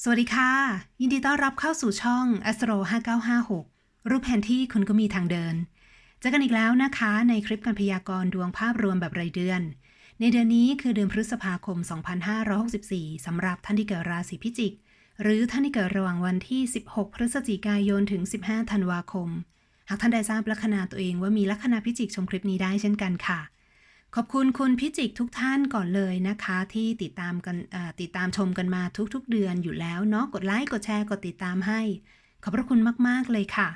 สวัสดีค่ะ ยินดีต้อนรับเข้าสู่ช่อง Astro 5956 รูปแผนที่คุณก็มีทางเดินเจอกันอีกแล้วนะคะในคลิปการพยากรณ์ดวงภาพรวมแบบรายเดือน ในเดือนนี้คือเดือนพฤษภาคม 2564 สำหรับท่านที่เกิดราศีพิจิก หรือท่านที่เกิดระหว่างวันที่ 16 พฤศจิกายนถึง 15 ธันวาคม หากท่านใดทราบลัคนาตัวเองว่ามีลัคนาพิจิกชมคลิปนี้ได้เช่นกันค่ะ ขอบคุณคุณพิจิกทุกท่านก่อนเลยนะคะ ที่ติดตามกันติดตามชมกันมาทุกๆเดือนอยู่แล้วเนาะกดไลค์กดแชร์กดติดตามให้ ขอบพระคุณมากๆเลยค่ะ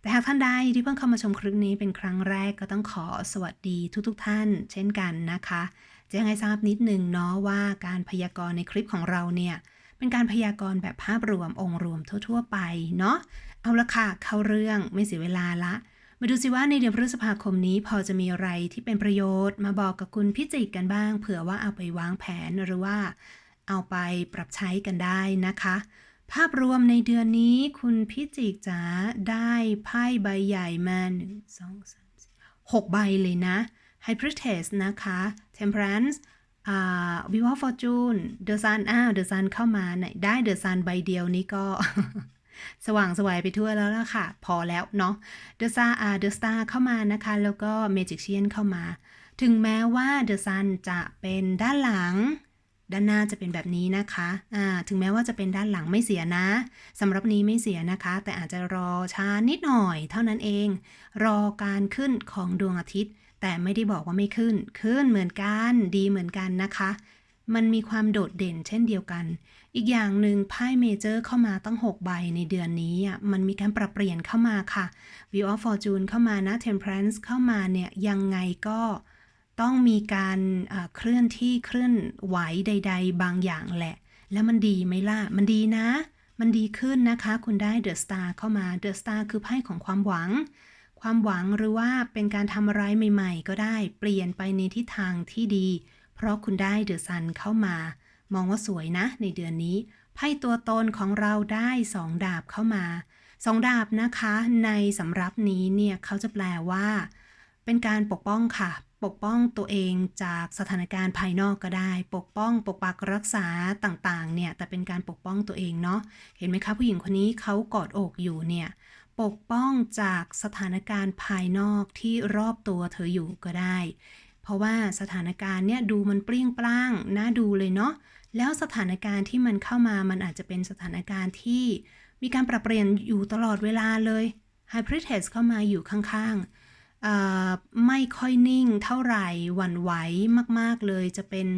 แต่หากท่านใดที่เพิ่งเข้ามาชมคลิปนี้เป็นครั้งแรกก็ต้องขอสวัสดีทุกๆ ท่าน เช่นกันนะคะจะยังให้ทราบนิดนึงเนาะว่าการพยากรณ์ในคลิปของเราเนี่ยเป็นการพยากรณ์แบบภาพรวมองค์รวมทั่ว ๆ ไปเนาะเอาละค่ะเข้าเรื่องไม่เสียเวลาละ มาดูสิว่าในเดือนพฤษภาคมนี้พอจะมีอะไรที่เป็นประโยชน์ มาบอกกับคุณพิจิกกันบ้าง เผื่อว่าเอาไปวางแผนหรือว่าเอาไปปรับใช้กันได้นะคะ ภาพรวมในเดือนนี้คุณพิจิกจ๋าได้ไพ่ใบใหญ่มาหนึ่งสองสามสี่หกใบเลยนะ High Priestess นะคะ Temperance อ่า Wheel of Fortune The Sun อ้าว The Sun เข้ามาไหนได้ The Sun ใบเดียวนี้ก็ สว่างสวายไปทั่วแล้วล่ะค่ะ พอแล้วเนาะเดอะซาอาเดอะสตาร์เข้ามานะคะ แล้วก็เมจิกเชียนเข้ามา ถึงแม้ว่าเดอะซันจะเป็นด้านหลัง ด้านหน้าจะเป็นแบบนี้นะคะอ่าถึงแม้ว่าจะเป็นด้านหลังไม่เสียนะสำหรับนี้ไม่เสียนะคะ แต่อาจจะรอช้านิดหน่อย เท่านั้นเอง รอการขึ้นของดวงอาทิตย์ แต่ไม่ได้บอกว่าไม่ขึ้น ขึ้นเหมือนกัน ดีเหมือนกันนะคะ มันมีความโดดเด่นเช่นเดียวกัน อีกอย่างหนึ่งไพ่เมเจอร์เข้ามาตั้ง 6 ใบในเดือนนี้อะมันมีการปรับเปลี่ยนเข้ามาค่ะ View of Fortune เข้ามานะ Temperance เข้ามาเนี่ยยังไงก็ต้องมีการเคลื่อนที่เคลื่อนไหวใด ๆ บางอย่างแหละ แล้วมันดีไหมล่ะ มันดีนะ มันดีขึ้นนะคะ คุณได้ The Star เข้ามา The Star คือไพ่ของความหวัง ความหวังหรือว่าเป็นการทำอะไรใหม่ ๆ ก็ได้ เปลี่ยนไปในทิศทางที่ดี เพราะคุณได้ The Sun เข้ามามองว่าสวยนะ ในเดือนนี้ไพ่ตัวตนของเราได้สองดาบเข้ามาสองดาบนะคะ ในสำรับนี้เนี่ยเขาจะแปลว่า เป็นการปกป้องค่ะ ปกป้องตัวเองจากสถานการณ์ภายนอกก็ได้ ปกป้อง ปกปักรักษาต่างๆ เนี่ย แต่เป็นการปกป้องตัวเองเนาะเห็นไหมคะผู้หญิงคนนี้เขากอดอกอยู่เนี่ยปกป้องจากสถานการณ์ภายนอกที่รอบตัวเธออยู่ก็ได้ เพราะว่าสถานการณ์เนี่ยดูมันเปรี้ยงปร้างน่าดูเลยเนาะแล้วสถานการณ์ที่มันเข้ามามันอาจจะเป็นสถานการณ์ที่มีการปรับเปลี่ยนอยู่ตลอดเวลาเลย High Priestess เข้ามาอยู่ข้างๆ ไม่ค่อยนิ่งเท่าไหร่หวั่นไหวมาก ๆ เลยจะเป็น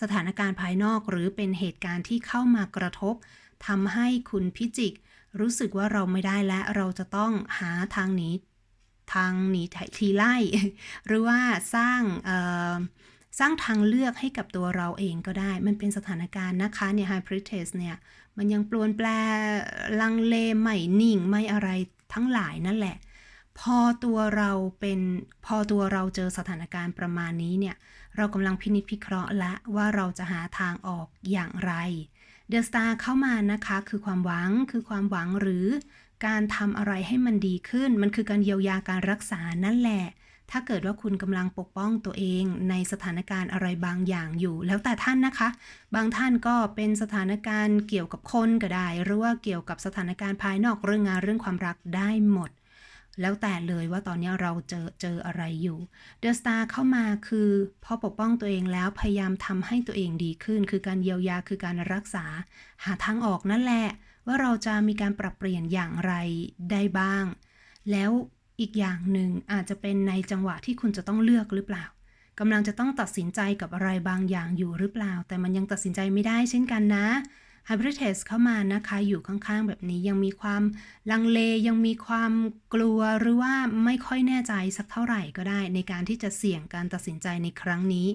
สถานการณ์ภายนอกหรือเป็นเหตุการณ์ที่เข้ามากระทบทำให้คุณพิจิก รู้สึกว่าเราไม่ได้และเราจะต้องหาทางหนี ทางหนีทีไล่ หรือว่าสร้างสร้างทางเลือกให้กับตัวเราเองก็ได้ มันเป็นสถานการณ์นะคะเนี่ย High Priestess เนี่ย มันยังปลวนแปลลังเลไม่นิ่งไม่อะไรทั้งหลายนั่นแหละ พอตัวเราเป็นพอตัวเราเจอสถานการณ์ประมาณนี้เนี่ย เรากำลังพินิจพิเคราะห์ละว่าเราจะหาทางออกอย่างไรเดอะสตาร์เข้ามานะคะ คือความหวังคือความหวังหรือ การทำอะไรให้มันดีขึ้น มันคือการเยียวยาการรักษานั่นแหละ ถ้าเกิดว่าคุณกำลังปกป้องตัวเองในสถานการณ์อะไรบางอย่างอยู่ แล้วแต่ท่านนะคะ บางท่านก็เป็นสถานการณ์เกี่ยวกับคนก็ได้ หรือว่าเกี่ยวกับสถานการณ์ภายนอกเรื่องงานเรื่องความรักได้หมด แล้วแต่เลยว่าตอนนี้เราเจอเจออะไรอยู่เดอะสตาร์เข้ามาคือพอปกป้องตัวเองแล้วพยายามทำให้ตัวเองดีขึ้น คือการเยียวยาคือการรักษาหาทางออกนั่นแหละ ว่าเราจะมีการปรับเปลี่ยนอย่างไรได้บ้าง แล้วอีกอย่างหนึ่งอาจจะเป็นในจังหวะที่คุณจะต้องเลือกหรือเปล่ากำลังจะต้องตัดสินใจกับอะไรบางอย่างอยู่หรือเปล่า แต่มันยังตัดสินใจไม่ได้เช่นกันนะ h y b r i d e s เข้ามานะคะ อยู่ข้างๆ แบบนี้ยังมีความลังเลยังมีความกลัวหรือว่าไม่ค่อยแน่ใจสักเท่าไหร่ก็ได้ ในการที่จะเสี่ยงการตัดสินใจในครั้งนี้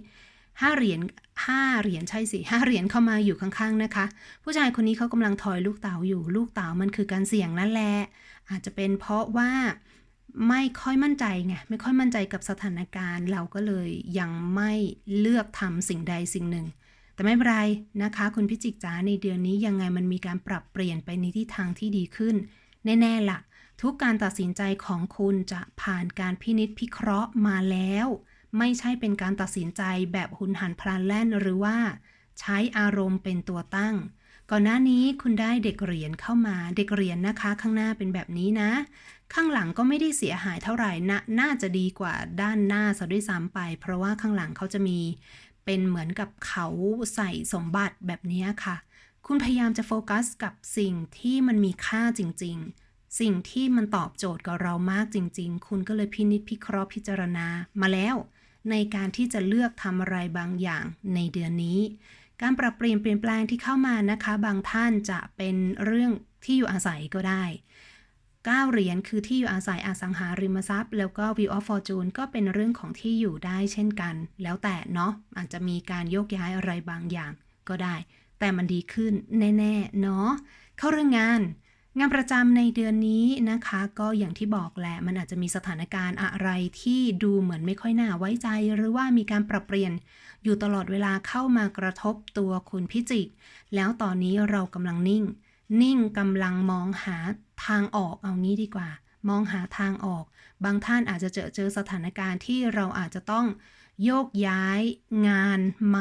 ห้าเหรียญห้าเหรียญใช่สิห้าเหรียญเข้ามาอยู่ข้างๆนะคะ ผู้ชายคนนี้เขากำลังถอยลูกเต๋าอยู่ลูกเต๋ามันคือการเสี่ยงนั่นแหละอาจจะเป็นเพราะว่าไม่ค่อยมั่นใจไงไม่ค่อยมั่นใจกับสถานการณ์ เราก็เลยยังไม่เลือกทำสิ่งใดสิ่งหนึ่ง แต่ไม่เป็นไรนะคะ คุณพิจิกจ๋าในเดือนนี้ยังไงมันมีการปรับเปลี่ยนไปในทิศทางที่ดีขึ้น แน่ๆล่ะ ทุกการตัดสินใจของคุณจะผ่านการพินิษพิเคราะห์มาแล้ว ไม่ใช่เป็นการตัดสินใจแบบหุนหันพลันแล่นหรือว่า ใช้อารมณ์เป็นตัวตั้ง ก่อนหน้านี้คุณได้เด็กเหรียญเข้ามาเด็กเหรียญนะคะ ข้างหน้าเป็นแบบนี้นะ ข้างหลังก็ไม่ได้เสียหายเท่าไหร่นะน่าจะดีกว่าด้านหน้าซะด้วยซ้ำไป เพราะว่าข้างหลังเขาจะมีเป็นเหมือนกับเขาใส่สมบัติแบบนี้ค่ะ คุณพยายามจะโฟกัสกับสิ่งที่มันมีค่าจริง ๆ สิ่งที่มันตอบโจทย์กับเรามากจริง ๆ คุณก็เลยพินิจพิเคราะห์พิจารณามาแล้ว ในการที่จะเลือกทำอะไรบางอย่างในเดือนนี้ การปรับเปลี่ยนเปลี่ยนแปลงที่เข้ามานะคะ บางท่านจะเป็นเรื่องที่อยู่อาศัยก็ได้9เหรียญคือที่อยู่อาศัยอสังหาริมทรัพย์ แล้วก็ View of Fortune ก็เป็นเรื่องของที่อยู่ได้เช่นกัน แล้วแต่เนาะอาจจะมีการโยกย้ายอะไรบางอย่างก็ได้ แต่มันดีขึ้นแน่ ๆ เนาะเข้าเรื่องงาน งานประจำในเดือนนี้นะคะ ก็อย่างที่บอกแหละมันอาจจะมีสถานการณ์อะไรที่ดูเหมือนไม่ค่อยน่าไว้ใจ หรือว่ามีการปรับเปลี่ยนอยู่ตลอดเวลาเข้ามากระทบตัวคุณพิจิก แล้วตอนนี้เรากำลังนิ่ง นิ่งกำลังมองหาทางออกเอางี้ดีกว่า มองหาทางออก บางท่านอาจจะเจอเจอสถานการณ์ที่เราอาจจะต้องโยกย้ายงานไหม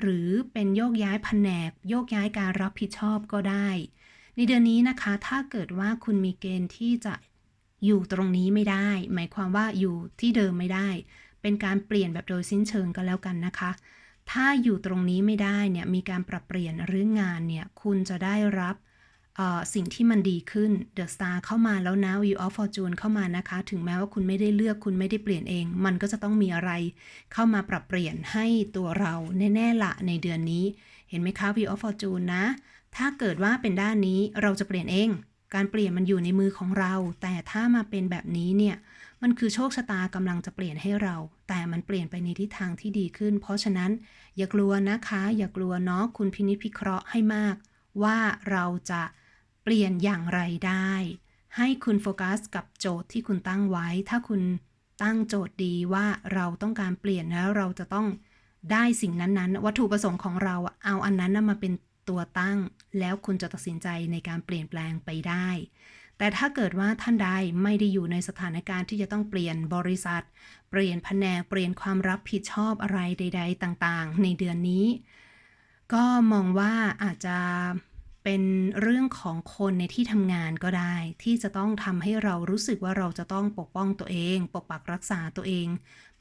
หรือเป็นโยกย้ายแผนก โยกย้ายการรับผิดชอบก็ได้ ในเดือนนี้นะคะ ถ้าเกิดว่าคุณมีเกณฑ์ที่จะอยู่ตรงนี้ไม่ได้ หมายความว่าอยู่ที่เดิมไม่ได้ เป็นการเปลี่ยนแบบโดยสิ้นเชิงก็แล้วกันนะคะ ถ้าอยู่ตรงนี้ไม่ได้เนี่ยมีการปรับเปลี่ยนหรืองานเนี่ยคุณจะได้รับสิ่งที่มันดีขึ้น The Star เข้ามาแล้วนะ View of Fortune เข้ามานะคะ ถึงแม้ว่าคุณไม่ได้เลือกคุณไม่ได้เปลี่ยนเอง มันก็จะต้องมีอะไร เข้ามาปรับเปลี่ยนให้ตัวเราแน่ๆละในเดือนนี้ เห็นไหมคะ View of Fortune นะ ถ้าเกิดว่าเป็นด้านนี้เราจะเปลี่ยนเอง การเปลี่ยนมันอยู่ในมือของเรา แต่ถ้ามาเป็นแบบนี้เนี่ย มันคือโชคชะตากำลังจะเปลี่ยนให้เรา แต่มันเปลี่ยนไปในทิศทางที่ดีขึ้น เพราะฉะนั้น อย่ากลัวนะคะ อย่ากลัวเนาะคุณพินิจพิเคราะห์ให้มาก ว่าเราจะเปลี่ยนอย่างไรได้ ให้คุณโฟกัสกับโจทย์ที่คุณตั้งไว้ ถ้าคุณตั้งโจทย์ดีว่าเราต้องการเปลี่ยนแล้วเราจะต้องได้สิ่งนั้นๆ วัตถุประสงค์ของเราเอาอันนั้นมาเป็น ตัวตั้ง แล้วคุณจะตัดสินใจในการเปลี่ยนแปลงไปได้ แต่ถ้าเกิดว่าท่านใดไม่ได้อยู่ในสถานการณ์ที่จะต้องเปลี่ยนบริษัท เปลี่ยนแผนกเปลี่ยนความรับผิดชอบอะไรใด ๆ ต่างๆ ในเดือนนี้ ก็มองว่าอาจจะเป็นเรื่องของคนในที่ทำงานก็ได้ ที่จะต้องทำให้เรารู้สึกว่าเราจะต้องปกป้องตัวเอง ปกปักรักษาตัวเอง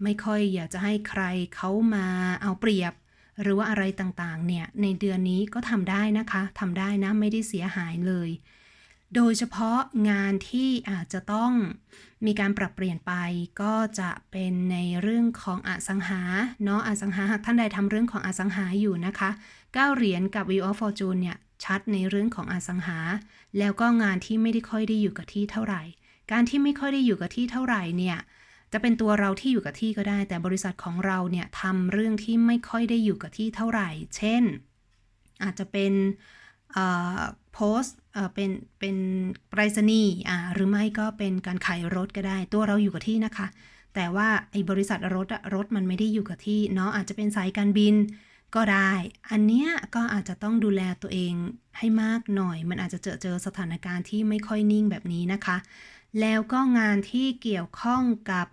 ไม่ค่อยอยากจะให้ใครเขามาเอาเปรียบ หรือว่าอะไรต่างๆ เนี่ย ในเดือนนี้ก็ทำได้นะคะทำได้นะไม่ได้เสียหายเลย โดยเฉพาะงานที่อาจจะต้องมีการปรับเปลี่ยนไป ก็จะเป็นในเรื่องของอสังหาเนาะอสังหาหากท่านใดทำเรื่องของอสังหาอยู่นะคะ9เหรียญกับ View of Fortune เนี่ยชัดในเรื่องของอสังหา แล้วก็งานที่ไม่ได้ค่อยได้อยู่กับที่เท่าไหร่ การที่ไม่ค่อยได้อยู่กับที่เท่าไหร่เนี่ย จะเป็นตัวเราที่อยู่กับที่ก็ได้ แต่บริษัทของเราเนี่ยทำเรื่องที่ไม่ค่อยได้อยู่กับที่เท่าไหร่ เช่น อาจจะเป็นโพสเป็นเป็นไปรษณีย์อ่หรือไม่ก็เป็นการขายรถก็ได้ ตัวเราอยู่กับที่นะคะ แต่ว่าไอ้บริษัทรถรถมันไม่ได้อยู่กับที่เนาะอาจจะเป็นสายการบินก็ได้ อันเนี้ยก็อาจจะต้องดูแลตัวเองให้มากหน่อย มันอาจจะเจอเจอสถานการณ์ที่ไม่ค่อยนิ่งแบบนี้นะคะ แล้วก็งานที่เกี่ยวข้องกับ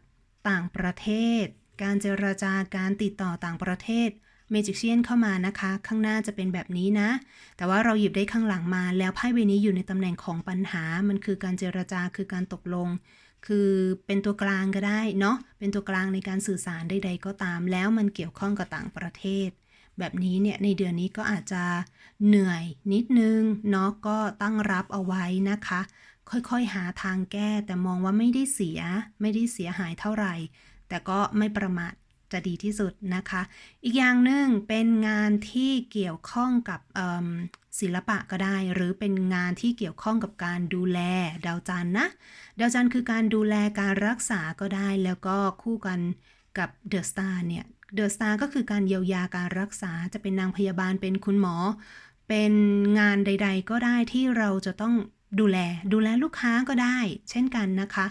ต่างประเทศ การเจรจาการติดต่อต่างประเทศเมจิกเชียนเข้ามานะคะ ข้างหน้าจะเป็นแบบนี้นะ แต่ว่าเราหยิบได้ข้างหลังมา แล้วไพ่ใบนี้อยู่ในตำแหน่งของปัญหา มันคือการเจรจาคือการตกลง คือเป็นตัวกลางก็ได้เนาะเป็นตัวกลางในการสื่อสารใด ๆ ก็ตาม แล้วมันเกี่ยวข้องกับต่างประเทศ แบบนี้เนี่ยในเดือนนี้ก็อาจจะเหนื่อยนิดนึงเนาะก็ตั้งรับเอาไว้นะคะ ค่อยๆ หาทางแก้ แต่มองว่าไม่ได้เสีย ไม่ได้เสียหายเท่าไหร่ แต่ก็ไม่ประมาทจะดีที่สุดนะคะ อีกอย่างหนึ่งเป็นงานที่เกี่ยวข้องกับศิลปะก็ได้ หรือเป็นงานที่เกี่ยวข้องกับการดูแลดาวจันนะ ดาวจันคือการดูแลการรักษาก็ได้ แล้วก็คู่กันกับเดอะสตาร์เนี่ย เดอะสตาร์ก็คือการเยียวยาการรักษาจะเป็นนางพยาบาลเป็นคุณหมอ เป็นงานใด ๆ ก็ได้ที่เราจะต้อง ดูแลดูแลลูกค้าก็ได้ เช่นกันนะคะ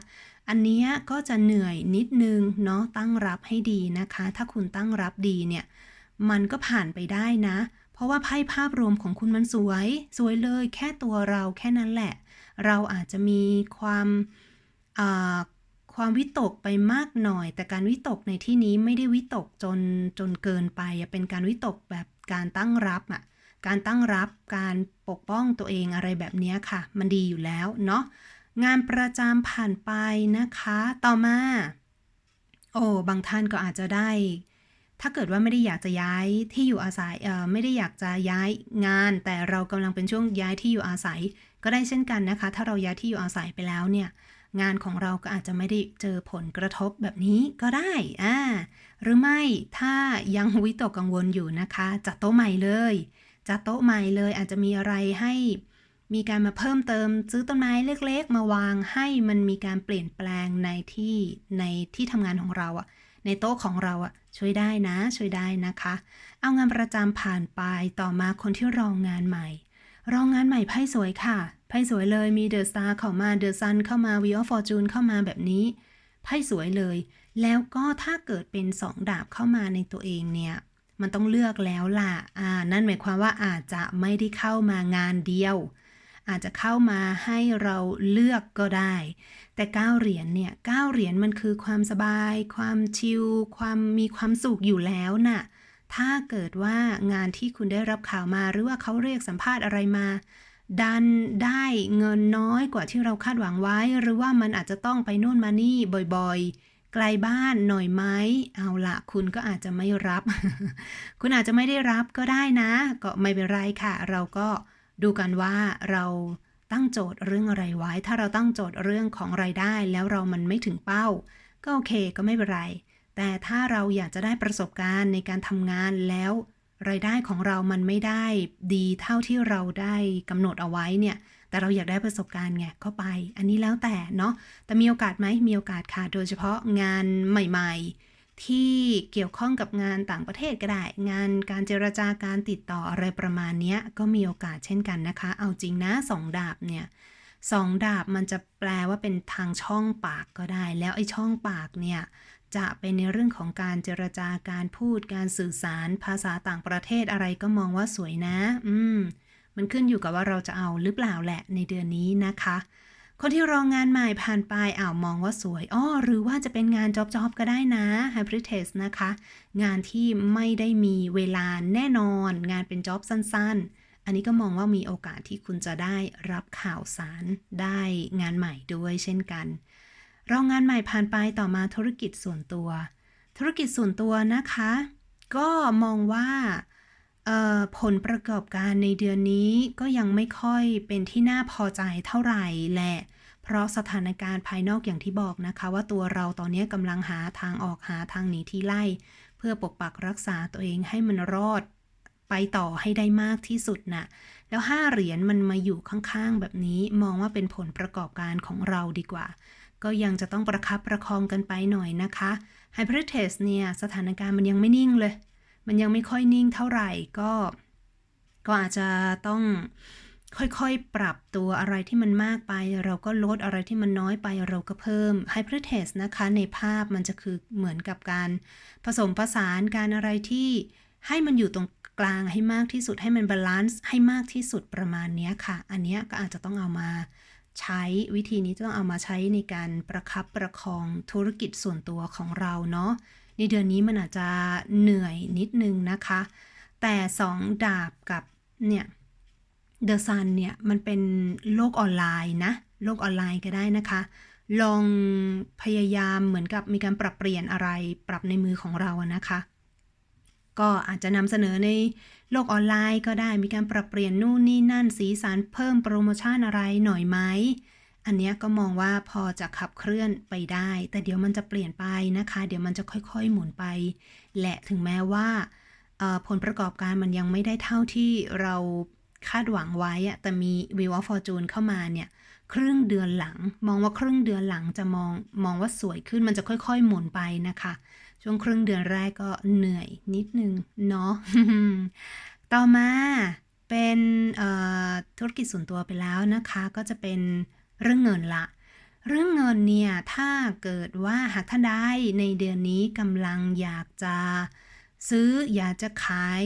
อันนี้ก็จะเหนื่อยนิดนึงเนาะตั้งรับให้ดีนะคะ ถ้าคุณตั้งรับดีเนี่ย มันก็ผ่านไปได้นะ เพราะว่าไพ่ภาพรวมของคุณมันสวย สวยเลยแค่ตัวเราแค่นั้นแหละ เราอาจจะมีความความวิตกไปมากหน่อย แต่การวิตกในที่นี้ไม่ได้วิตกจนจนเกินไป เป็นการวิตกแบบการตั้งรับอะ การตั้งรับการปกป้องตัวเองอะไรแบบนี้ค่ะ มันดีอยู่แล้วเนาะงานประจำผ่านไปนะคะ ต่อมา โอ้บางท่านก็อาจจะได้ ถ้าเกิดว่าไม่ได้อยากจะย้ายที่อยู่อาศัยเอ่อไม่ได้อยากจะย้ายงาน แต่เรากำลังเป็นช่วงย้ายที่อยู่อาศัย ก็ได้เช่นกันนะคะ ถ้าเราย้ายที่อยู่อาศัยไปแล้วเนี่ยงานของเราก็อาจจะไม่ได้เจอผลกระทบแบบนี้ก็ได้ อ่า หรือไม่ ถ้ายังวิตกกังวลอยู่นะคะ จัดโต๊ะใหม่เลย จัดโต๊ะใหม่เลยอาจจะมีอะไรให้มีการมาเพิ่มเติมซื้อต้นไม้เล็กๆ มาวางให้มันมีการเปลี่ยนแปลงในที่ในที่ทำงานของเราอะในโต๊ะของเราอะช่วยได้นะ ช่วยได้นะคะ เอางานประจำผ่านไปต่อมาคนที่รองงานใหม่ รองงานใหม่ไพ่สวยค่ะไพ่สวยเลยมีเดอะสตาร์เข้ามาเดอะซันเข้ามาวีออฟฟอร์จูนเข้ามาแบบนี้ไพ่สวยเลย แล้วก็ถ้าเกิดเป็นสองดาบเข้ามาในตัวเองเนี่ย มันต้องเลือกแล้วล่ะ อ่า นั่นหมายความว่าอาจจะไม่ได้เข้ามางานเดียว อาจจะเข้ามาให้เราเลือกก็ได้ แต่ก้าเหรียญเนี่ยก้าเหรียญมันคือความสบาย ความชิล ความมีความสุขอยู่แล้วน่ะ ถ้าเกิดว่างานที่คุณได้รับข่าวมาหรือว่าเขาเรียกสัมภาษณ์อะไรมา ดันได้เงินน้อยกว่าที่เราคาดหวังไว้ หรือว่ามันอาจจะต้องไปโน่นมานี่บ่อยๆ กลบ้านหน่อยไหมเอาละคุณก็อาจจะไม่รับ คุณอาจจะไม่ได้รับก็ได้นะ ก็ไม่เป็นไรค่ะ เราก็ดูกันว่าเราตั้งโจทย์เรื่องอะไรไว้ ถ้าเราตั้งโจทย์เรื่องของรายได้ แล้วเรามันไม่ถึงเป้า ก็โอเคก็ไม่เป็นไร แต่ถ้าเราอยากจะได้ประสบการณ์ในการทำงานแล้วรายได้ของเรามันไม่ได้ดีเท่าที่เราได้กำหนดเอาไว้เนี่ย แต่เราอยากได้ประสบการณ์ไงก็ไป อันนี้แล้วแต่เนาะแต่มีโอกาสไหมมีโอกาสค่ะ โดยเฉพาะงานใหม่ๆ ที่เกี่ยวข้องกับงานต่างประเทศก็ได้ งานการเจรจาการติดต่ออะไรประมาณนี้ก็มีโอกาสเช่นกันนะคะ เอาจริงนะสองดาบเนี่ยสองดาบมันจะแปลว่าเป็นทางช่องปากก็ได้ แล้วไอ้ช่องปากเนี่ยจะเป็นในเรื่องของการเจรจาการพูดการสื่อสารภาษาต่างประเทศอะไรก็มองว่าสวยนะ อืม มันขึ้นอยู่กับว่าเราจะเอาหรือเปล่าแหละในเดือนนี้นะคะ คนที่รองงานใหม่ผ่านไปอ้าวมองว่าสวยอ้อหรือว่าจะเป็นงานจ็อบจอบก็ได้นะ Hybrid Test นะคะ งานที่ไม่ได้มีเวลาแน่นอน งานเป็นจ็อบสั้น ๆ อันนี้ก็มองว่ามีโอกาสที่คุณจะได้รับข่าวสารได้งานใหม่ด้วยเช่นกัน รองงานใหม่ผ่านไปต่อมาธุรกิจส่วนตัว ธุรกิจส่วนตัวนะคะ ก็มองว่า ผลประกอบการในเดือนนี้ก็ยังไม่ค่อยเป็นที่น่าพอใจเท่าไหร่แหละ เพราะสถานการณ์ภายนอกอย่างที่บอกนะคะ ว่าตัวเราตอนนี้กำลังหาทางออกหาทางหนีที่ไล่ เพื่อปกปักรักษาตัวเองให้มันรอดไปต่อให้ได้มากที่สุดน่ะ แล้วห้าเหรียญมันมาอยู่ข้างๆ แบบนี้มองว่าเป็นผลประกอบการของเราดีกว่า ก็ยังจะต้องประคับประคองกันไปหน่อยนะคะ h y p e r t e s t เนี่ย สถานการณ์มันยังไม่นิ่งเลย มันยังไม่ค่อยนิ่งเท่าไหร่ก็ ก็อาจจะต้องค่อยๆ ปรับตัวอะไรที่มันมากไป เราก็ลดอะไรที่มันน้อยไปเราก็เพิ่ม h y p e r t e s t นะคะ ในภาพมันจะคือเหมือนกับการผสมผสานการอะไรที่ให้มันอยู่ตรงกลางให้มากที่สุดให้มันบาลานซ์ให้มากที่สุดประมาณนี้ค่ะ อันนี้ก็อาจจะต้องเอามาใช้วิธีนี้ต้องเอามาใช้ในการประคับประคองธุรกิจส่วนตัวของเราเนาะ ในเดือนนี้มันอาจจะเหนื่อยนิดนึงนะคะ แต่สองดาบกับเนี่ยเดอะซันเนี่ยมันเป็นโลกออนไลน์นะ โลกออนไลน์ก็ได้นะคะ ลองพยายามเหมือนกับมีการปรับเปลี่ยนอะไรปรับในมือของเราอะนะคะ ก็อาจจะนำเสนอในโลกออนไลน์ก็ได้มีการปรับเปลี่ยนนู่นนี่นั่นสีสันเพิ่มโปรโมชั่นอะไรหน่อยไหม อันนี้ก็มองว่าพอจะขับเคลื่อนไปได้ แต่เดี๋ยวมันจะเปลี่ยนไปนะคะ เดี๋ยวมันจะค่อยๆหมุนไป และถึงแม้ว่าผลประกอบการมันยังไม่ได้เท่าที่เราคาดหวังไว้อะแต่มี Wheel of Fortune เข้ามาเนี่ยครึ่งเดือนหลัง มองว่าครึ่งเดือนหลังจะมองมองว่าสวยขึ้นมันจะค่อยๆ หมุนไปนะคะ ช่วงครึ่งเดือนแรกก็เหนื่อยนิดนึงเนาะต่อมาเป็นธุรกิจส่วนตัวไปแล้วนะคะ ก็จะเป็น เรื่องเงินละ เรื่องเงินเนี่ย ถ้าเกิดว่าหากท่านใดในเดือนนี้กำลังอยากจะ ซื้ออยากจะขาย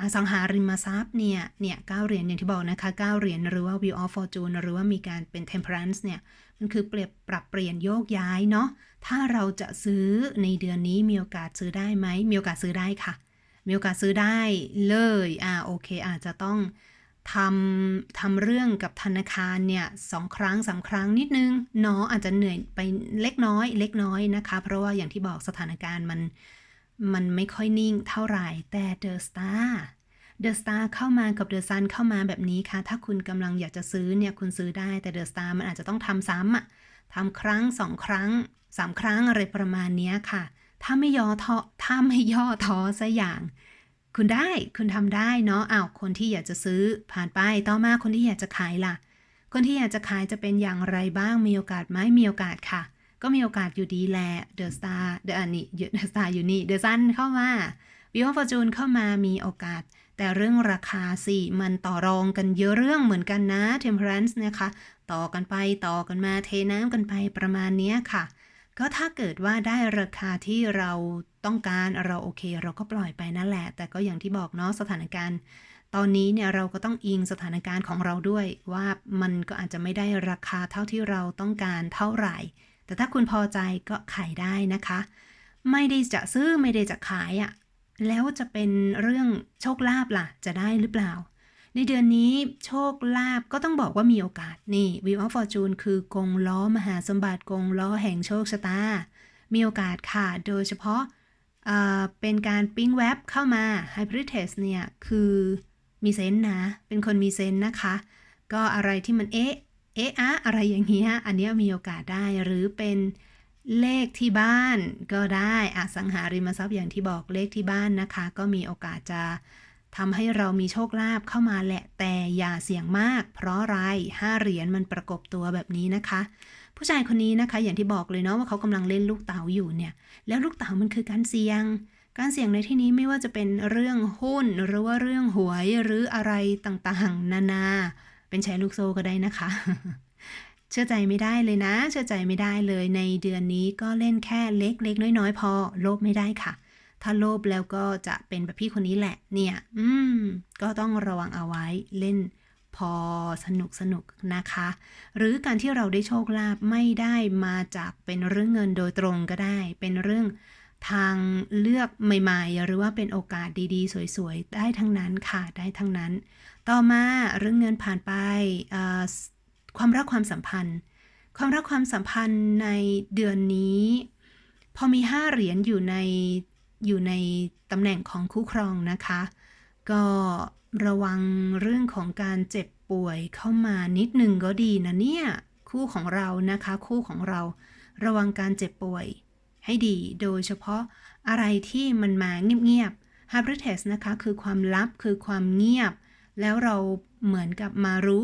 อสังหาริมทรัพย์เนี่ย เนี่ยเก้าเหรียญอย่างที่บอกนะคะเก้าเหรียญหรือว่า Wheel of Fortune หรือว่ามีการเป็น Temperance เนี่ย มันคือเปรียบปรับเปลี่ยนโยกย้ายเนาะ ถ้าเราจะซื้อในเดือนนี้มีโอกาสซื้อได้ไหม มีโอกาสซื้อได้ค่ะ มีโอกาสซื้อได้เลย อ่าโอเค อาจจะต้อง ทำทำเรื่องกับธนาคารเนี่ยสองครั้งสามครั้งนิดนึงเนาะอาจจะเหนื่อยไปเล็กน้อย เล็กน้อยนะคะ เพราะว่าอย่างที่บอกสถานการณ์มันมันไม่ค่อยนิ่งเท่าไหร่แต่เดอะสตาร์เดอะสตาร์เข้ามากับเดอะซันเข้ามาแบบนี้ค่ะ ถ้าคุณกำลังอยากจะซื้อเนี่ยคุณซื้อได้แต่เดอะสตาร์มันอาจจะต้องทำซ้ำอะทำครั้งสองครั้งสามครั้งอะไรประมาณนี้ค่ะ ถ้าไม่ย่อท้อถ้าไม่ย่อท้อซะอย่าง คุณได้คุณทำได้เนาะอ้าวคนที่อยากจะซื้อผ่านไปต่อมาคนที่อยากจะขายล่ะ คนที่อยากจะขายจะเป็นอย่างไรบ้างมีโอกาสไหมมีโอกาสค่ะ ก็มีโอกาสอยู่ดีแหละเดอะสตาร์เดอะอันนี้เดอะสตาร์อยู่นี่เดอะซันเข้ามาวิวฟอร์จูนเข้ามามีโอกาส แต่เรื่องราคาสิมันต่อรองกันเยอะเรื่องเหมือนกันนะ Temperance นะคะ ต่อกันไปต่อกันมาเทน้ำกันไปประมาณนี้ค่ะ ก็ถ้าเกิดว่าได้ราคาที่เราต้องการเราโอเค เราก็ปล่อยไปนั่นแหละ แต่ก็อย่างที่บอกเนาะสถานการณ์ ตอนนี้เนี่ยเราก็ต้องอิงสถานการณ์ของเราด้วย ว่ามันก็อาจจะไม่ได้ราคาเท่าที่เราต้องการเท่าไหร่ แต่ถ้าคุณพอใจก็ขายได้นะคะ ไม่ได้จะซื้อไม่ได้จะขายอะ่ะแล้วจะเป็นเรื่องโชคลาภล่ะ จะได้หรือเปล่า ในเดือนนี้โชคลาภก็ต้องบอกว่ามีโอกาส นี่ Wheel of Fortune คือกงล้อมหาสมบัติกงล้อแห่งโชคชะตา มีโอกาสค่ะ โดยเฉพาะเเป็นการปิ้งแว็บเข้ามา h y b r i d t e s t เนี่ย คือมีเซนนะ เป็นคนมีเซนนะคะ ก็อะไรที่มันเอ๊ะ เอ๊ะอะอะไรอย่างเงี้ย อันนี้มีโอกาสได้หรือเป็นเลขที่บ้านก็ได้อสังหาริมทรัพย์อย่างที่บอกเลขที่บ้านนะคะ ก็มีโอกาสจะ ทำให้เรามีโชคลาภเข้ามาแหละ แต่อย่าเสี่ยงมาก เพราะอะไรห้าเหรียญมันประกบตัวแบบนี้นะคะ ผู้ชายคนนี้นะคะ อย่างที่บอกเลยเนาะว่าเขากำลังเล่นลูกเต๋าอยู่เนี่ย แล้วลูกเต๋ามันคือการเสี่ยง การเสี่ยงในที่นี้ไม่ว่าจะเป็นเรื่องหุ้นหรือว่าเรื่องหวยหรืออะไรต่างๆ นานา เป็นแชร์ลูกโซ่ก็ได้นะคะ เชื่อใจไม่ได้เลยนะ เชื่อใจไม่ได้เลยในเดือนนี้ก็เล่นแค่เล็กๆน้อยๆพอ โลภไม่ได้ค่ะ ถ้าโลภแล้วก็จะเป็นแบบพี่คนนี้แหละ เนี่ย อืม ก็ต้องระวังเอาไว้เล่นพอสนุกสนุกนะคะ หรือการที่เราได้โชคลาภไม่ได้มาจากเป็นเรื่องเงินโดยตรงก็ได้ เป็นเรื่องทางเลือกใหม่ๆ หรือว่าเป็นโอกาสดีๆ สวยๆ ได้ทั้งนั้นค่ะ ได้ทั้งนั้น ต่อมาเรื่องเงินผ่านไปอ่าความรักความสัมพันธ์ ความรักความสัมพันธ์ในเดือนนี้ พอมีห้าเหรียญอยู่ใน อยู่ในตำแหน่งของคู่ครองนะคะ ก็ระวังเรื่องของการเจ็บป่วยเข้ามานิดหนึ่งก็ดีนะเนี่ย คู่ของเรานะคะ คู่ของเรา ระวังการเจ็บป่วยให้ดี โดยเฉพาะอะไรที่มันมาเงียบๆ h a b r i t e s นะคะ คือความลับคือความเงียบ แล้วเราเหมือนกับมารู้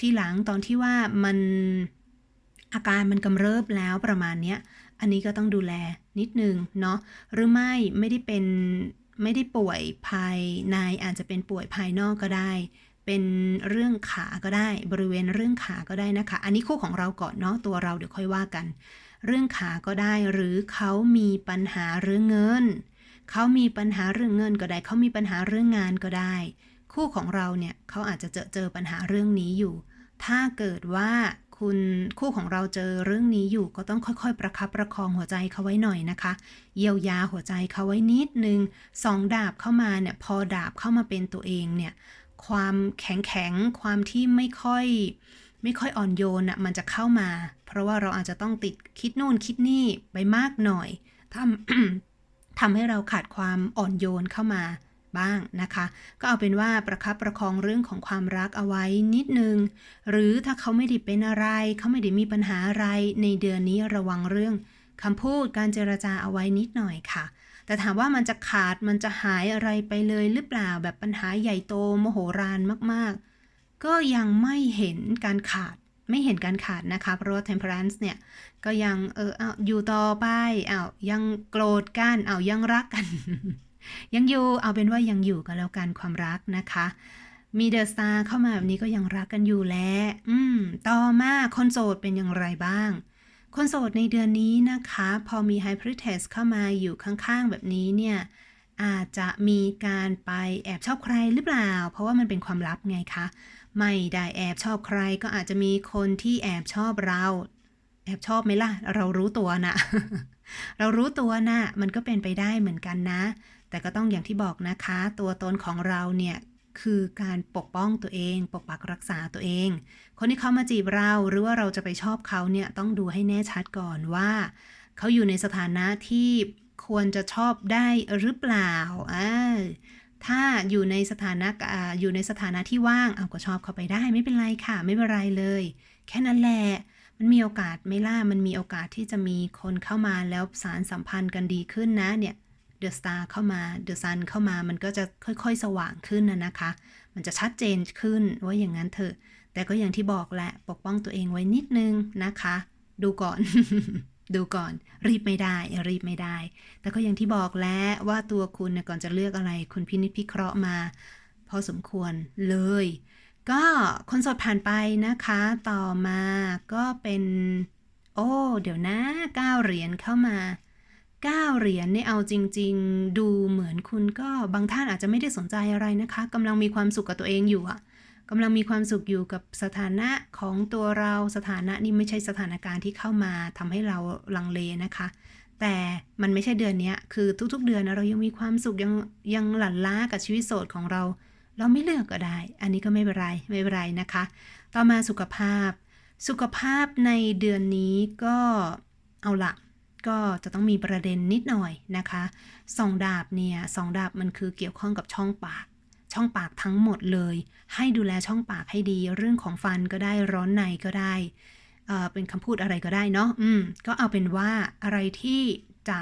ที่หลังตอนที่ว่ามันอาการมันกำเริบแล้วประมาณเนี้ยอันนี้ก็ต้องดูแล นิดนึงเนาะหรือไม่ไม่ได้เป็นไม่ได้ป่วยภายในอาจจะเป็นป่วยภายนอกก็ได้ เป็นเรื่องขาก็ได้ บริเวณเรื่องขาก็ได้นะคะ อันนี้คู่ของเราก่อนเนาะตัวเราเดี๋ยวค่อยว่ากัน เรื่องขาก็ได้หรือเขามีปัญหาเรื่องเงิน เขามีปัญหาเรื่องเงินก็ได้ เขามีปัญหาเรื่องงานก็ได้ คู่ของเราเนี่ยเขาอาจจะเจอเจอปัญหาเรื่องนี้อยู่ ถ้าเกิดว่า คุณคู่ของเราเจอเรื่องนี้อยู่ก็ต้องค่อยๆ ประคับประคองหัวใจเขาไว้หน่อยนะคะ เยียวยาหัวใจเขาไว้นิดนึงสองดาบเข้ามาเนี่ยพอดาบเข้ามาเป็นตัวเองเนี่ยความแข็งแข็งความที่ไม่ค่อย ไม่ค่อยอ่อนโยนอะมันจะเข้ามา เพราะว่าเราอาจจะต้องติดคิดนู่นคิดนี่ไปมากหน่อยทำทำให้เราขาดความอ่อนโยนเข้ามา บ้างนะคะ ก็เอาเป็นว่าประคับประคองเรื่องของความรักเอาไว้นิดนึง หรือถ้าเขาไม่ได้เป็นอะไร เขาไม่ได้มีปัญหาอะไรในเดือนนี้ระวังเรื่องคำพูดการเจรจาเอาไว้นิดหน่อยค่ะ แต่ถามว่ามันจะขาดมันจะหายอะไรไปเลยหรือเปล่าแบบปัญหาใหญ่โตมโหฬารมากๆ ก็ยังไม่เห็นการขาดไม่เห็นการขาดนะคะ เพราะว่า temperance เนี่ย ก็ยังเออเอาอยู่ต่อไปเอายังโกรธกันเอายังรักกัน ยังอยู่เอาเป็นว่ายังอยู่ก็แล้วกันความรักนะคะ มีเดอะสตาร์เข้ามาแบบนี้ก็ยังรักกันอยู่แล้วอืม ต่อมาคนโสดเป็นอย่างไรบ้าง คนโสดในเดือนนี้นะคะ พอมีไฮพริเทสเข้ามาอยู่ข้างๆ แบบนี้เนี่ยอาจจะมีการไปแอบชอบใครหรือเปล่า เพราะว่ามันเป็นความลับไงคะ ไม่ได้แอบชอบใครก็อาจจะมีคนที่แอบชอบเรา แอบชอบไหมล่ะ เรารู้ตัวนะ เรารู้ตัวนะ มันก็เป็นไปได้เหมือนกันนะ แต่ก็ต้องอย่างที่บอกนะคะ ตัวตนของเราเนี่ยคือการปกป้องตัวเอง ปกปักรักษาตัวเอง คนที่เขามาจีบเราหรือว่าเราจะไปชอบเขาเนี่ยต้องดูให้แน่ชัดก่อนว่า เขาอยู่ในสถานะที่ควรจะชอบได้หรือเปล่าอ่าถ้าอยู่ในสถานะอยู่ในสถานะที่ว่างเอาก็ชอบเขาไปได้ไม่เป็นไรค่ะ ไม่เป็นไรเลย แค่นั้นแหละมันมีโอกาสไม่ล่ามันมีโอกาสที่จะมีคนเข้ามาแล้วสารสัมพันธ์กันดีขึ้นนะเนี่ย เดอะสตาร์เข้ามาเดอะซันเข้ามามันก็จะค่อยๆ สว่างขึ้นนะนะคะ มันจะชัดเจนขึ้นว่าอย่างนั้นเถอะ แต่ก็อย่างที่บอกแหละปกป้องตัวเองไว้นิดนึงนะคะ ดูก่อน ดูก่อน รีบไม่ได้ รีบไม่ได้ แต่ก็อย่างที่บอกแล้วว่าตัวคุณก่อนจะเลือกอะไร คุณพินิจพิเคราะห์มา พอสมควรเลย ก็คนสดผ่านไปนะคะ ต่อมาก็เป็น โอ้ เดี๋ยวนะ9เหรียญเข้ามา 9 เหรียญเนี่ยเอาจริง ๆ ดูเหมือนคุณก็บางท่านอาจจะไม่ได้สนใจอะไรนะคะกำลังมีความสุขกับตัวเองอยู่อะกำลังมีความสุขอยู่กับสถานะของตัวเราสถานะนี่ไม่ใช่สถานการณ์ที่เข้ามาทำให้เราลังเลนะคะ แต่มันไม่ใช่เดือนนี้คือทุกๆ เดือนนะเรายังมีความสุขยังยังหลั่นล้ากับชีวิตโสดของเรา เราไม่เลือกก็ได้ อันนี้ก็ไม่เป็นไรไม่เป็นไรนะคะ ต่อมาสุขภาพ สุขภาพในเดือนนี้ก็เอาละ ก็จะต้องมีประเด็นนิดหน่อยนะคะสองดาบเนี่ยสองดาบมันคือเกี่ยวข้องกับช่องปาก ช่องปากทั้งหมดเลย ให้ดูแลช่องปากให้ดี เรื่องของฟันก็ได้ร้อนในก็ได้เออเป็นคำพูดอะไรก็ได้เนาะอืมก็เอาเป็นว่าอะไรที่จะ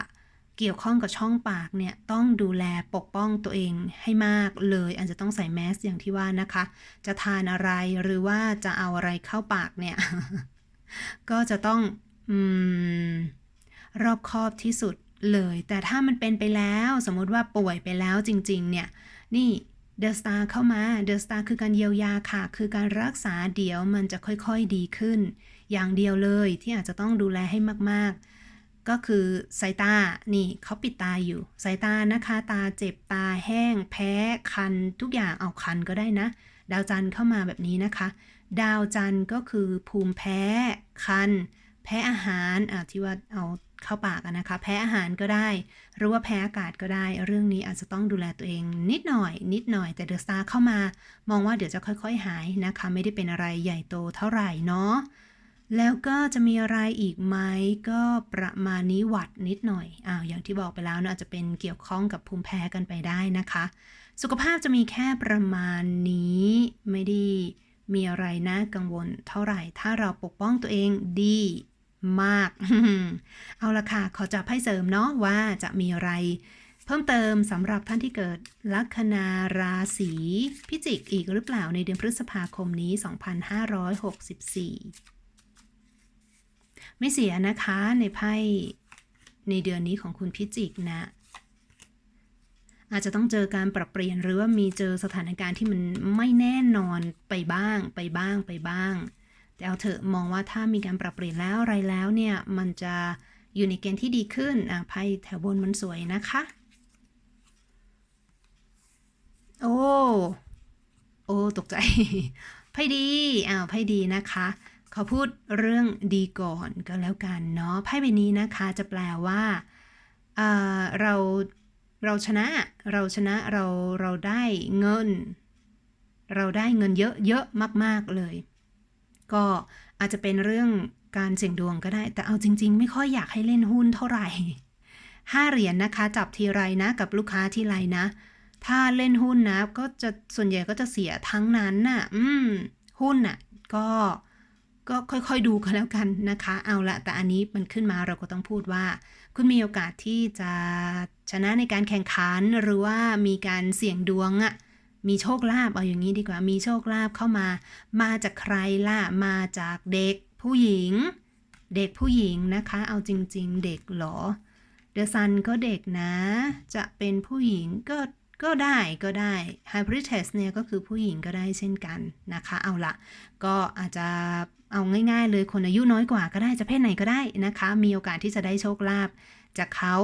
เกี่ยวข้องกับช่องปากเนี่ยต้องดูแลปกป้องตัวเองให้มากเลยอาจจะต้องใส่แมสอย่างที่ว่านะคะ จะทานอะไรหรือว่าจะเอาอะไรเข้าปากเนี่ย ก็จะต้อง อืม รอบคอบที่สุดเลย แต่ถ้ามันเป็นไปแล้วสมมติว่าป่วยไปแล้วจริง ๆ เนี่ย นี่เดอะสตาร์เข้ามาเดอะสตาร์คือการเยียวยาค่ะ คือการรักษาเดี๋ยวมันจะค่อยๆดีขึ้น อย่างเดียวเลยที่อาจจะต้องดูแลให้มากๆ ก็คือสายตา นี่เขาปิดตาอยู่ สายตานะคะ ตาเจ็บตาแห้ง แพ้คัน ทุกอย่างเอาคันก็ได้นะ ดาวจันทร์เข้ามาแบบนี้นะคะ ดาวจันทร์ก็คือภูมิแพ้คัน แพ้อาหารอะที่ว่าเอา เข้าปากนะคะ แพ้อาหารก็ได้ หรือว่าแพ้อากาศก็ได้ เรื่องนี้อาจจะต้องดูแลตัวเองนิดหน่อย นิดหน่อยแต่เดอะสตาร์เข้ามา มองว่าเดี๋ยวจะค่อยๆหายนะคะ ไม่ได้เป็นอะไรใหญ่โตเท่าไหร่เนาะแล้วก็จะมีอะไรอีกไหมก็ประมาณนี้หวัดนิดหน่อยอ้าวอย่างที่บอกไปแล้วนะอาจจะเป็นเกี่ยวข้องกับภูมิแพ้กันไปได้นะคะ สุขภาพจะมีแค่ประมาณนี้ไม่ได้มีอะไรน่ากังวลเท่าไหร่ ถ้าเราปกป้องตัวเองดี มาก เอาละค่ะ ขอจับให้เสริมเนาะว่าจะมีอะไร เพิ่มเติมสำหรับท่านที่เกิดลัคนาราศีพิจิกอีกหรือเปล่าในเดือนพฤษภาคมนี้ 2564 ไม่เสียนะคะในไพ่ในเดือนนี้ของคุณพิจิกนะอาจจะต้องเจอการปรับเปลี่ยนหรือว่ามีเจอสถานการณ์ที่มันไม่แน่นอนไปบ้างไปบ้างไปบ้าง แต่เอาเถอะมองว่าถ้ามีการปรับเปลี่ยนแล้วอะไรแล้วเนี่ย มันจะอยู่ในเกณฑ์ที่ดีขึ้นอะไพ่แถวบนมันสวยนะคะ โอ้ โอ้ตกใจไพ่ดีอ้าวไพ่ดีนะคะขอพูดเรื่องดีก่อนก็แล้วกันเนาะไพ่ใบนี้นะคะจะแปลว่าเเราเราชนะเราชนะเราเราได้เงิน เราได้เงินเยอะเยอะมาก ๆ เลย ก็อาจจะเป็นเรื่องการเสี่ยงดวงก็ได้ แต่เอาจริง ๆ ไม่ค่อยอยากให้เล่นหุ้นเท่าไหร่ห้าเหรียญนนะคะ จับทีไรนะกับลูกค้าทีไรนะ ถ้าเล่นหุ้นนะ ก็จะส่วนใหญ่ก็จะเสียทั้งนั้นน่ะ อืม หุ้นน่ะ ก็ก็ค่อยๆดูกันแล้วกันนะคะ เอาละแต่อันนี้มันขึ้นมาเราก็ต้องพูดว่า คุณมีโอกาสที่จะชนะในการแข่งขันหรือว่ามีการเสี่ยงดวงอะ มีโชคลาภเอาอย่างนี้ดีกว่า มีโชคลาภเข้ามา มาจากใครล่ะ มาจากเด็กผู้หญิง เด็กผู้หญิงนะคะ เอาจริง ๆ เด็กหรอ เดอะซันก็เด็กนะ จะเป็นผู้หญิงก็ก็ได้ก็ได้ Hybridess เนี่ยก็คือผู้หญิงก็ได้เช่นกันนะคะ เอาละก็อาจจะเอาง่ายๆเลยคนอายุน้อยกว่าก็ได้จะเพศไหนก็ได้นะคะ มีโอกาสที่จะได้โชคลาภจากเขา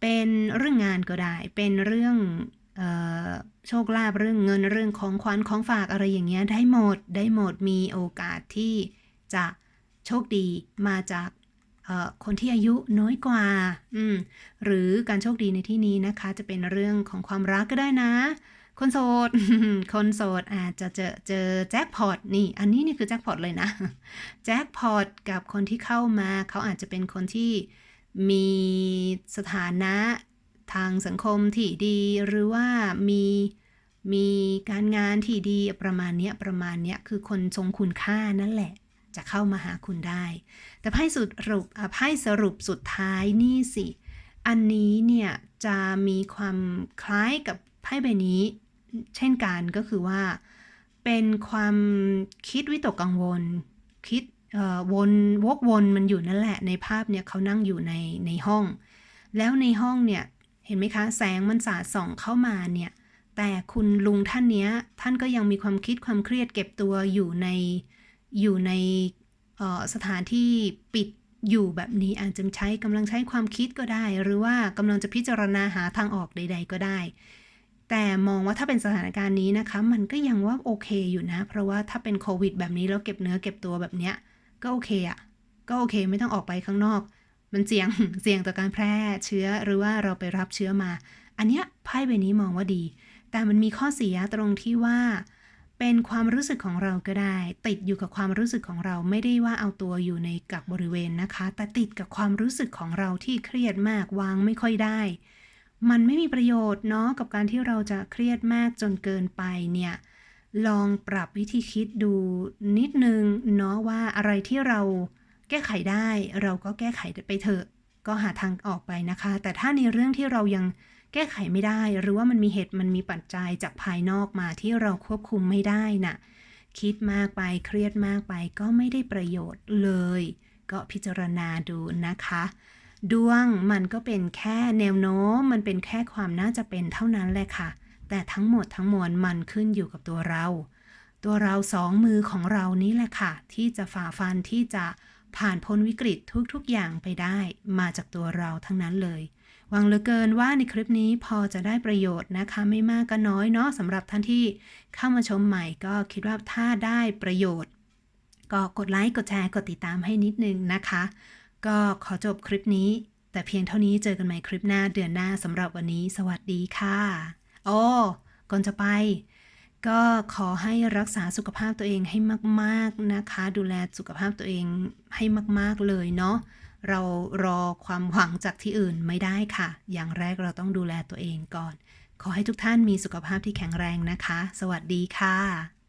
เป็นเรื่องงานก็ได้ เป็นเรื่อง โชคลาภเรื่องเงินเรื่องของขวัญของฝากอะไรอย่างเงี้ยได้หมดได้หมดมีโอกาสที่จะโชคดีมาจากคนที่อายุน้อยกว่า อืม หรือการโชคดีในที่นี้นะคะ จะเป็นเรื่องของความรักก็ได้นะ คนโสด คนโสดอาจจะเจอเจอแจ็คพอตนี่ อันนี้นี่คือแจ็คพอตเลยนะ แจ็คพอตกับคนที่เข้ามา เขาอาจจะเป็นคนที่มีสถานะ ทางสังคมที่ดีหรือว่ามีมีการงานที่ดีประมาณเนี้ยประมาณเนี้ยคือคนทรงคุณค่านั่นแหละ จะเข้ามาหาคุณได้ แต่ไพ่สรุปไพ่สรุปสุดท้ายนี่สิ อันนี้เนี่ยจะมีความคล้ายกับไพ่ใบนี้ เช่นกันก็คือว่า เป็นความคิดวิตกกังวล คิดวนวกวนมันอยู่นั่นแหละในภาพเนี่ยเขานั่งอยู่ในในห้อง แล้วในห้องเนี่ย เห็นไหมคะ แสงมันสาดส่องเข้ามาเนี่ย แต่คุณลุงท่านเนี้ย ท่านก็ยังมีความคิดความเครียดเก็บตัวอยู่ในอยู่ในสถานที่ปิดอยู่แบบนี้อาจจะใช้กำลังใช้ความคิดก็ได้ หรือว่ากำลังจะพิจารณาหาทางออกใด ๆ ก็ได้ แต่มองว่าถ้าเป็นสถานการณ์นี้นะคะ มันก็ยังว่าโอเคอยู่นะ เพราะว่าถ้าเป็นโควิดแบบนี้แล้วเก็บเนื้อเก็บตัวแบบเนี้ยก็โอเคอะก็โอเค ไม่ต้องออกไปข้างนอก มันเสี่ยงเสี่ยงต่อการแพร่เชื้อหรือว่าเราไปรับเชื้อมา อันเนี้ยไพ่ใบนี้มองว่าดี แต่มันมีข้อเสียตรงที่ว่า เป็นความรู้สึกของเราก็ได้ ติดอยู่กับความรู้สึกของเราไม่ได้ว่าเอาตัวอยู่ในกับบริเวณนะคะ แต่ติดกับความรู้สึกของเราที่เครียดมากวางไม่ค่อยได้ มันไม่มีประโยชน์เนาะกับการที่เราจะเครียดมากจนเกินไปเนี่ยลองปรับวิธีคิดดูนิดนึงเนาะว่าอะไรที่เรา แก้ไขได้เราก็แก้ไขไปเถอะก็หาทางออกไปนะคะ แต่ถ้าในเรื่องที่เรายังแก้ไขไม่ได้ หรือว่ามันมีเหตุมันมีปัจจัยจากภายนอกมาที่เราควบคุมไม่ได้น่ะคิดมากไปเครียดมากไปก็ไม่ได้ประโยชน์เลย ก็พิจารณาดูนะคะ ดวงมันก็เป็นแค่แนวโน้ม มันเป็นแค่ความน่าจะเป็นเท่านั้นแหละค่ะ แต่ทั้งหมดทั้งมวลมันขึ้นอยู่กับตัวเรา ตัวเราสองมือของเรานี่แหละค่ะ ที่จะฝ่าฟันที่จะ ผ่านพ้นวิกฤตทุกๆอย่างไปได้ มาจากตัวเราทั้งนั้นเลย หวังเหลือเกินว่าในคลิปนี้พอจะได้ประโยชน์นะคะ ไม่มากก็น้อยเนาะสำหรับท่านที่เข้ามาชมใหม่ก็คิดว่าถ้าได้ประโยชน์ ก็กดไลค์กดแชร์กดติดตามให้นิดนึงนะคะ ก็ขอจบคลิปนี้ แต่เพียงเท่านี้เจอกันใหม่คลิปหน้าเดือนหน้าสำหรับวันนี้ สวัสดีค่ะโอ้ก่อนจะไป ก็ขอให้รักษาสุขภาพตัวเองให้มากๆนะคะ ดูแลสุขภาพตัวเองให้มาก ๆเลยเนาะเรารอความหวังจากที่อื่นไม่ได้ค่ะ อย่างแรกเราต้องดูแลตัวเองก่อน ขอให้ทุกท่านมีสุขภาพที่แข็งแรงนะคะ สวัสดีค่ะ